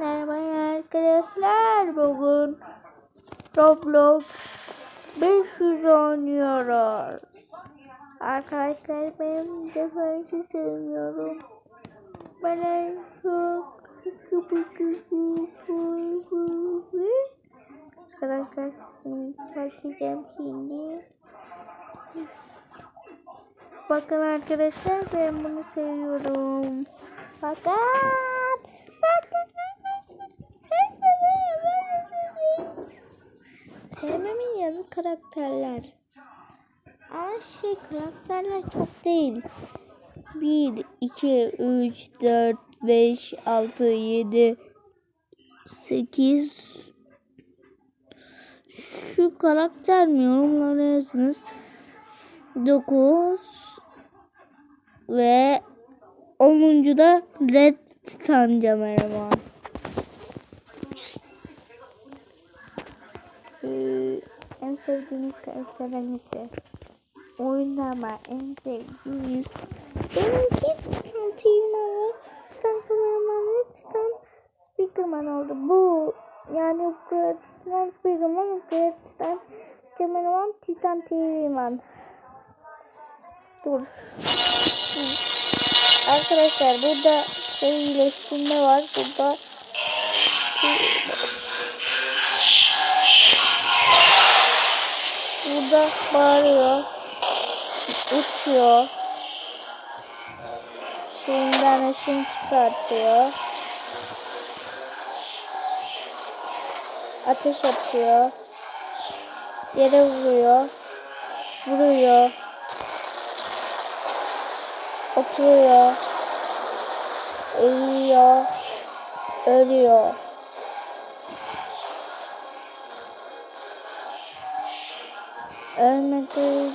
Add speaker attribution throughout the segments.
Speaker 1: Merhaba arkadaşlar bugün Roblox 500 oynuyoruz. Arkadaşlar ben defansı sevmiyorum. Ben en çok Arkadaşlar şimdi başlayacağım şimdi. Bakın arkadaşlar ben bunu seviyorum. Bakın. Karakterler. Ama şey karakterler çok değil. 1, 2, 3, 4, 5, 6, 7, 8 Şu karakter mi yorumlara yazınız. 9 ve 10. da Red Titan kameraman. Ee, en sevdiğiniz karakter hangisi? Oyunda ama en sevdiğiniz benimki kameraman ve Titan Speakerman oldu. Bu yani Titan Upgrade Titan kameraman, Titan TV'man. Dur. Arkadaşlar burada şey iyileştirme var. Burada bağırıyor. Uçuyor. Şeyinden ışın çıkartıyor. Ateş atıyor. Yere vuruyor. Vuruyor. Oturuyor. Eğiliyor. Ölüyor. Ölmedi.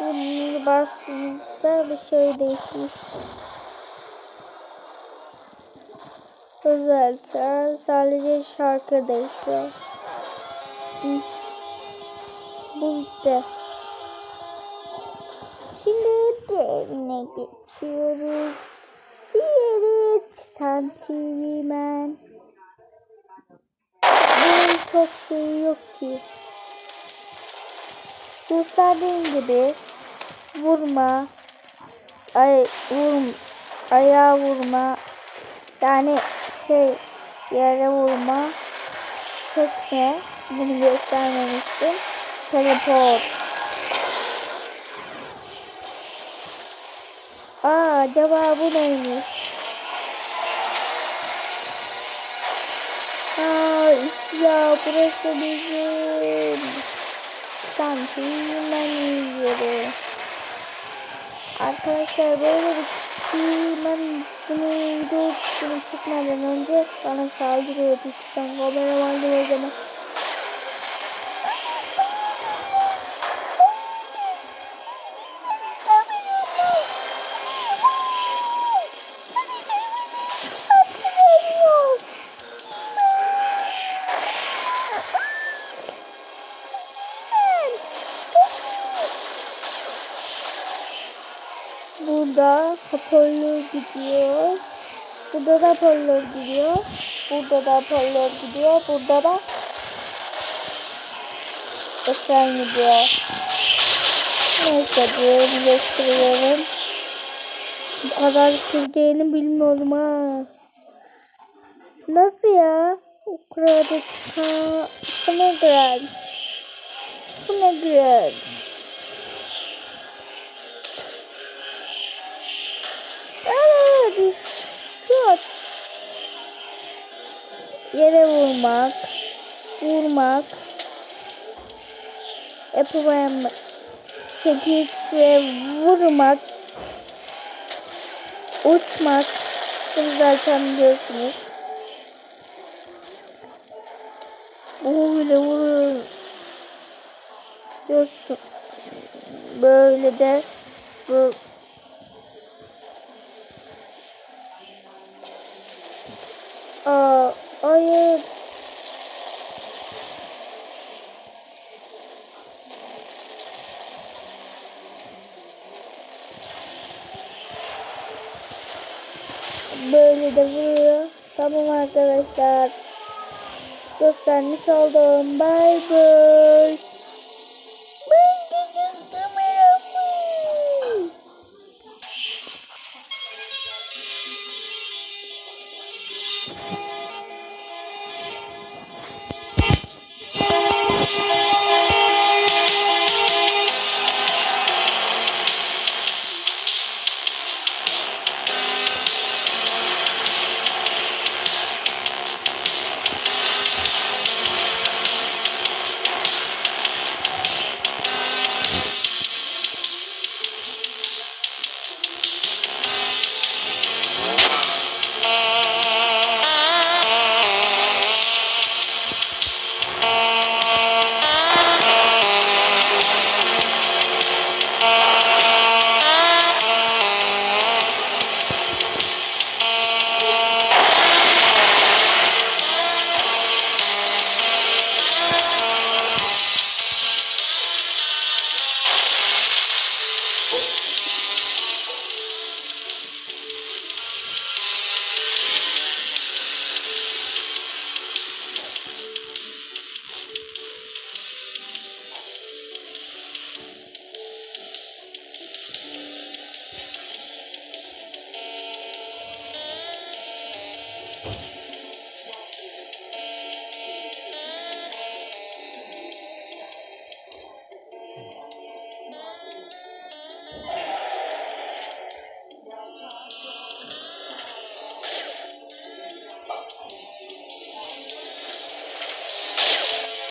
Speaker 1: Bunu bastığımızda bir şey değişmiş. Özellikle sadece şarkı değişiyor. Bu bitti. Diğerine geçiyoruz. Diğeri Titan TV Man. Bunun çok şey yok ki. Gösterdiğim gibi vurma, ay vurm, ayağa vurma, yani şey yere vurma, çekme. Bunu göstermemiştim. Teleport. Aa acaba bu neymiş? Aa ya burası bizim Santimen yeri. Arkadaşlar böyle bir Timen bunu video çıkmadan önce bana saldırıyordu. Titan kameramandı o. Burada hoparlör gidiyor. Burada da hoparlör gidiyor. Burada da hoparlör gidiyor. Burada da ekran gidiyor. Neyse diğerini gösteriyorum. Bu kadar süreceğini bilmiyordum ha. Nasıl ya? Ukrayna bu ne güzel. Bu ne güzel. Evet. Şut. Yere vurmak. Vurmak. Yapılan çekiç ve vurmak. Uçmak. Bunu zaten biliyorsunuz. Böyle vuruyor. Diyorsun. Böyle de bu Aa, hayır. Böyle de vuruyor. Tamam arkadaşlar. Göstermiş oldum. Bye bye. Thank you.